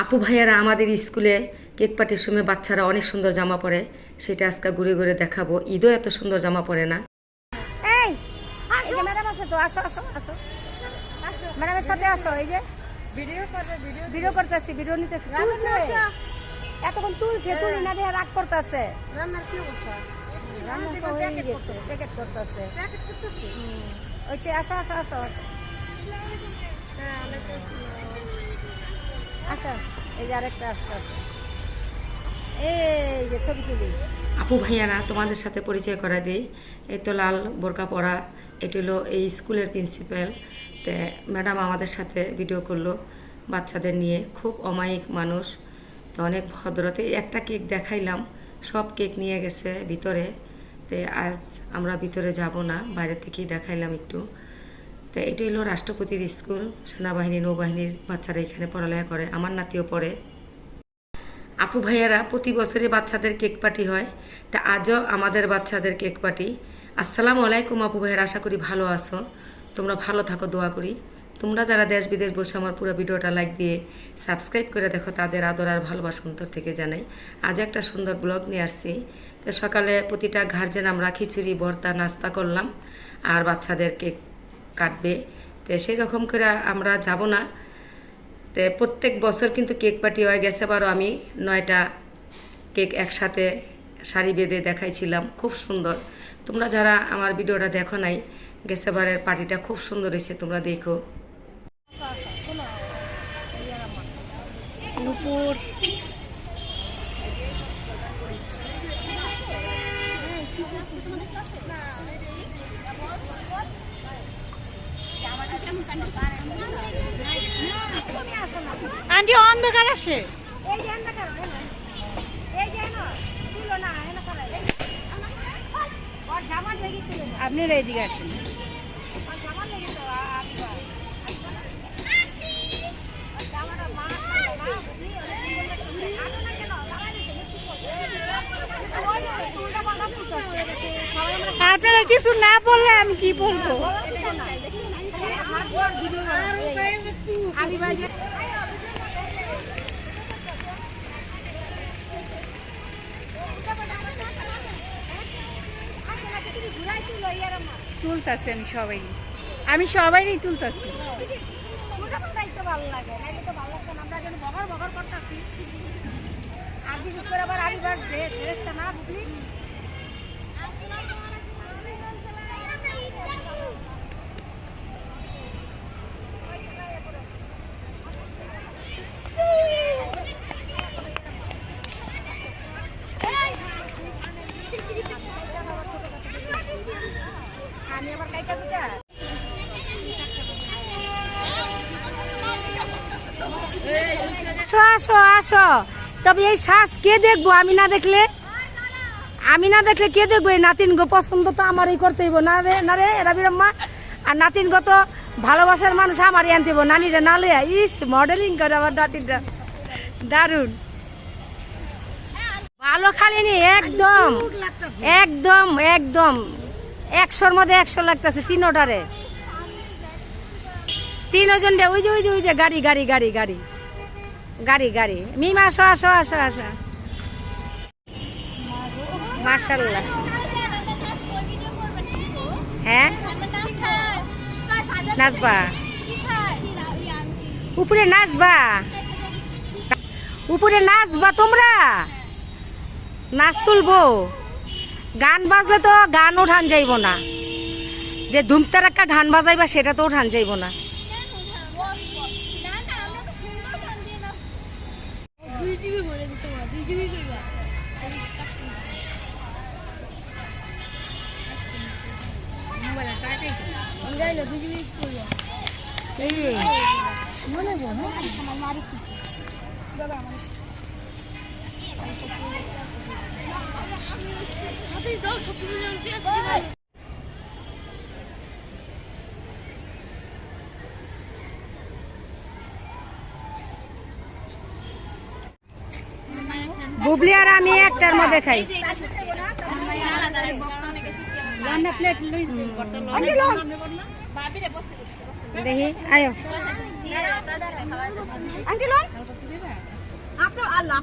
আপু ভাইয়ারা আমাদের স্কুলে কেক পার্টির সময় বাচ্চারা অনেক সুন্দর জামা পরে সেটা আজকে ঘুরে ঘুরে দেখাবো। ঈদও এত সুন্দর জামা পরে না। এই এই ম্যাডাম আছে তো আসো আসো আসো। ম্যাডামের সাথে আসো এই যে। ভিডিও করবে ভিডিও ভিডিও করতেছি ভিডিও নিতেছি। এতক্ষণ তুলছে তুলি না দিয়ে রাগ করতেছে। রান্নার কি অবস্থা? রান্না তো হয়ে গেছে প্যাকেট করতেছে। ওই যে আসো আসো আসো আসো। আপু ভাইয়ারা, তোমাদের সাথে পরিচয় করা দিই। এই তো লাল বোরকা পরা, এটি হলো এই স্কুলের প্রিন্সিপাল। তে ম্যাডাম আমাদের সাথে ভিডিও করল বাচ্চাদের নিয়ে, খুব অমায়িক মানুষ। তো অনেক ভদ্রতে একটা কেক দেখাইলাম, সব কেক নিয়ে গেছে ভিতরে। তে আজ আমরা ভিতরে যাব না, বাইরে থেকেই দেখাইলাম একটু। তো এটি হলো রাষ্ট্রপতির স্কুল, সেনাবাহিনী, নৌবাহিনীর বাচ্চারা এখানে পড়ালেখা করে, আমার নাতিও পড়ে। আপু ভাইয়ারা, প্রতি বছরই বাচ্চাদের কেক পার্টি হয়, তা আজও আমাদের বাচ্চাদের কেক পার্টি। আসসালামু আলাইকুম আপু ভাইয়ারা, আশা করি ভালো আছো। তোমরা ভালো থাকো, দোয়া করি। তোমরা যারা দেশ বিদেশ বসে আমার পুরো ভিডিওটা লাইক দিয়ে সাবস্ক্রাইব করে দেখো, তাদের আদর আর ভালোবাসা অন্তর থেকে জানাই। আজ একটা সুন্দর ব্লগ নিয়ে আসছি। তো সকালে প্রতিটা গার্জেন আমরা খিচুড়ি, ভর্তা, নাস্তা করলাম, আর বাচ্চাদের কেক কাটবে। তো সেই রকম করে আমরা যাব না। তো প্রত্যেক বছর কিন্তু কেক পার্টি হয়ে গেছে বারো আমি নয়টা কেক একসাথে শাড়ি বেঁধে দেখাইছিলাম। খুব সুন্দর। তোমরা যারা আমার ভিডিওটা দেখো নাই গেছেবারের পার্টিটা খুব সুন্দর হয়েছে, তোমরা দেখো। নুপুর আন্টি অন্ধকার আসে এই যে এন্দা করো এন্দা। এই যে এনো, তুলো না, এনো করো। ওর জামার লেগে তুলো না। আপনারা এদিকে আসেন আপনারা কিছু না বললে আমি কি বলব এটা না। হাত ধোয়ার ভিডিও বানাবো। আমি বাজে তুলতাছি আমি সবাই আমি সবাইই তুলতাছি আর বিশেষ করে আবার আমি ড্রেসটা না বুঝলি তবে এই শ্বাস কে দেখব? আমি না দেখলে? আমি না দেখলে কে দেখব? এই নাতিন গো, পছন্দ তো আমারই করতে না রে না রে আর নাতিন ভালোবাসার মানুষ আনতে ইস মডেলিং করে আমার নাতিনটা। দারুণ ভালো খালি নি একদম। একদম একদম। একশোর মধ্যে একশো লাগতেছে তিনোটারে তিনজন রে ওই যে ওই যে ওই যে, গাড়ি গাড়ি গাড়ি গাড়ি। গাড়ি গাড়ি। মিমা, আসো আসো আসো আসো। মার্শাল্লাহ হ্যাঁ? নাচবা উপরে নাচবা উপরে নাচবা তোমরা। নাচ তুলবো। গান বাজলে তো গান ওঠান যাইব না। যে ধুমতারাক্কা গান বাজাইবা, সেটা তো ওঠান যাইব না। বুবলি আর আমি একটার মধ্যে খাই। দেখি আয়ো। পারলাম